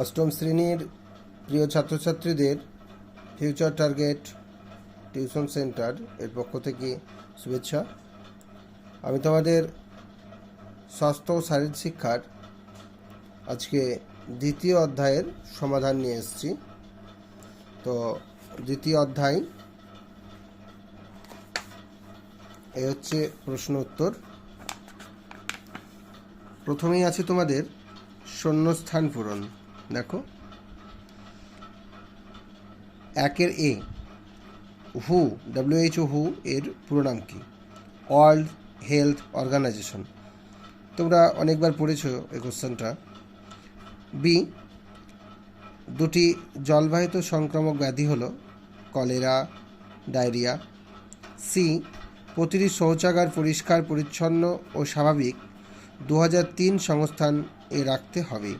অষ্টম শ্রেণির প্রিয় ছাত্রছাত্রীদের ফিউচার টার্গেট টিউশন সেন্টার এর পক্ষ থেকে শুভেচ্ছা। আমি তোমাদের স্বাস্থ্য ও শারীরিক শিক্ষার আজকে দ্বিতীয় অধ্যায়ের সমাধান নিয়ে এসেছি। তো দ্বিতীয় অধ্যায় এই হচ্ছে প্রশ্ন উত্তর। প্রথমেই আছে তোমাদের শূন্যস্থান পূরণ। দেখো। একের এ। হু ডাব্লিউএইচও হু এর পুরো নাম কি? World health organisation. তোমরা অনেকবার পড়েছো এই কোশ্চেনটা। বি, দুটি জলবাহিত সংক্রামক ব্যাধি হলো কলেরা, ডায়রিয়া। সি, প্রতিটি শৌচাগার পরিষ্কার, পরিচ্ছন্ন ও স্বাভাবিক দু সংস্থান এ রাখতে হবে।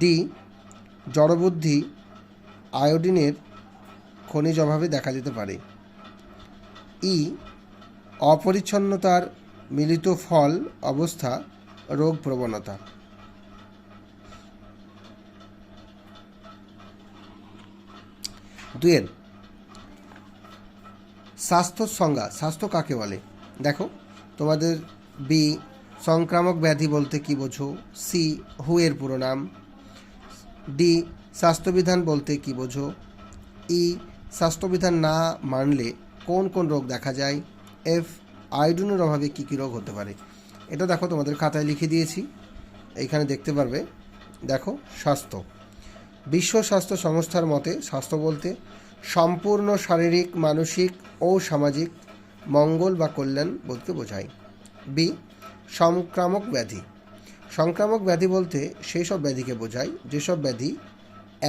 ডি জড়বুদ্ধি আয়োডিনের খনিজ অভাবে দেখা যেতে পারে। ই অপরিচ্ছন্নতার মিলিত ফল অবস্থা, রোগ প্রবণতা। দুয়ের স্বাস্থ্য সংজ্ঞা, স্বাস্থ্য কাকে বলে? দেখো, তোমাদের বি সংক্রামক ব্যাধি বলতে কি বোঝো? সি হু এর পুরো নাম। ডি, স্বাস্থ্যবিধান বলতে কি বোঝো? ই, স্বাস্থ্যবিধান না মানলে কোন কোন রোগ দেখা যায়? এফ, আয়োডিনের অভাবে কী কী রোগ হতে পারে? এটা দেখো তোমাদের খাতায় লিখে দিয়েছি। এইখানে দেখতে পারবে। দেখো, স্বাস্থ্য। বিশ্ব স্বাস্থ্য সংস্থার মতে স্বাস্থ্য বলতে সম্পূর্ণ শারীরিক, মানসিক ও সামাজিক মঙ্গল বা কল্যাণ বলতে বোঝায়। বি সংক্রামক ব্যাধি। সংক্রামক ব্যাধি বলতে সেই সব ব্যাধিকে বোঝায়, যেসব ব্যাধি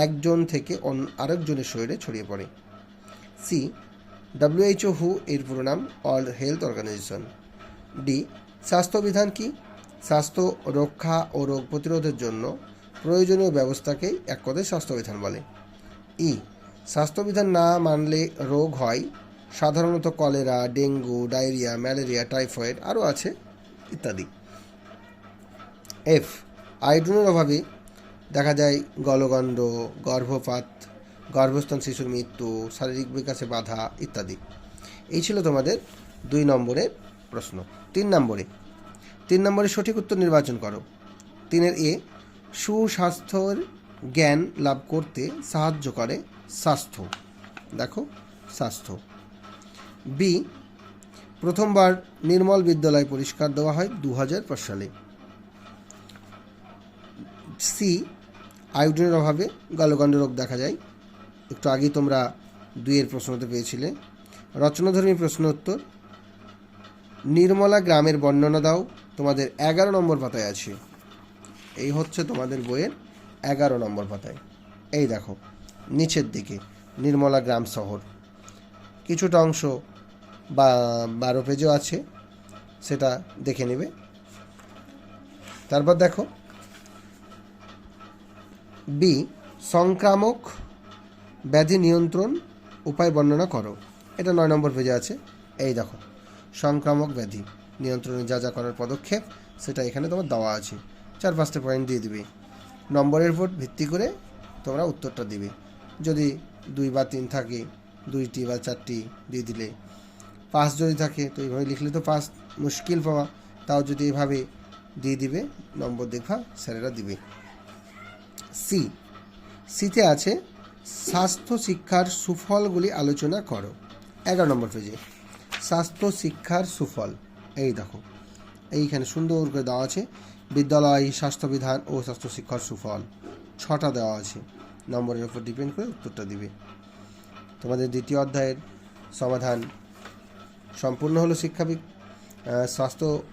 একজন থেকে অন্য আরেকজনের শরীরে ছড়িয়ে পড়ে। সি, ডাব্লিউএইচও হু এর পুরো নাম ওয়ার্ল্ড হেলথ অর্গানাইজেশন ডি, স্বাস্থ্যবিধান কি? স্বাস্থ্য রক্ষা ও রোগ প্রতিরোধের জন্য প্রয়োজনীয় ব্যবস্থাকেই এক কথায় স্বাস্থ্যবিধান বলে। ই, স্বাস্থ্যবিধান না মানলে রোগ হয়, সাধারণত cholera, dengue, diarrhoea, malaria, typhoid আরও আছে ইত্যাদি। এফ আয়োডিনের অভাবে দেখা যায় গলগণ্ড, গর্ভপাত, গর্ভস্থান শিশুর মৃত্যু, শারীরিক বিকাশে বাধা ইত্যাদি। এই ছিল তোমাদের দুই নম্বরের প্রশ্ন। তিন নম্বরে। তিন নম্বরে সঠিক উত্তর নির্বাচন করো। তিনের এ, সুস্বাস্থ্যর জ্ঞান লাভ করতে সাহায্য করে স্বাস্থ্য। দেখো, স্বাস্থ্য। বি, প্রথমবার নির্মল বিদ্যালয় পরিষ্কার দেওয়া হয় দু হাজার পাঁচ সালে। সি আয়োডিনের অভাবে গলগণ্ড রোগ দেখা যায়। একটু আগেই তোমরা দুইয়ের প্রশ্নতে পেয়েছিলে। রচনাধর্মী প্রশ্ন উত্তর, নির্মলা গ্রামের বর্ণনা দাও, তোমাদের এগারো নম্বর পাতায় আছে। এই হচ্ছে তোমাদের বইয়ের এগারো নম্বর পাতায়। এই দেখো, নিচের দিকে, নির্মলা গ্রাম শহর। কিছুটা অংশ বা বারো পেজও আছে, সেটা দেখে নেবে। তারপর দেখো বি, সংক্রামক ব্যাধি নিয়ন্ত্রণ উপায় বর্ণনা করো। এটা নয় নম্বর পেজে আছে। এই দেখো, সংক্রামক ব্যাধি নিয়ন্ত্রণে যা যা করার পদক্ষেপ, সেটা এখানে তোমার দেওয়া আছে। চার পাঁচটা পয়েন্ট দিয়ে দিবে। নম্বরের উপর ভিত্তি করে তোমরা উত্তরটা দিবে। যদি দুই বা তিন থাকে, দুইটি বা চারটি দিয়ে দিলে। পাস যদি থাকে, তো এইভাবে লিখলে তো পাস মুশকিল পাওয়া। তাও যদি এভাবে দিয়ে দিবে, নম্বর দেখবা স্যারেরা দিবে। সি। সিতে আছে স্বাস্থ্য শিক্ষার সুফলগুলি আলোচনা করো। এগারো নম্বর পেজে। স্বাস্থ্য শিক্ষার সুফল। এই দেখো। এইখানে সুন্দর করে দেওয়া আছে বিদ্যালয় স্বাস্থ্যবিধান ও স্বাস্থ্য শিক্ষার সুফল। ছটা দেওয়া আছে। নম্বরের উপর ডিপেন্ড করে উত্তরটা দিবে। তোমাদের দ্বিতীয় অধ্যায়ের সমাধান সম্পূর্ণ হলো শিক্ষা বিক- আহ, স্বাস্থ্য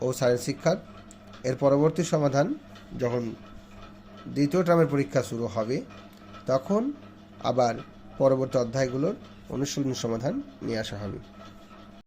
ও সায়েন্স শিক্ষার। এর পরবর্তী সমাধান যখন দ্বিতীয় টার্মের পরীক্ষা শুরু হবে, তখন আবার পরবর্তী অধ্যায়গুলোর অনুশীলন সমাধান নিয়ে আসা হবে।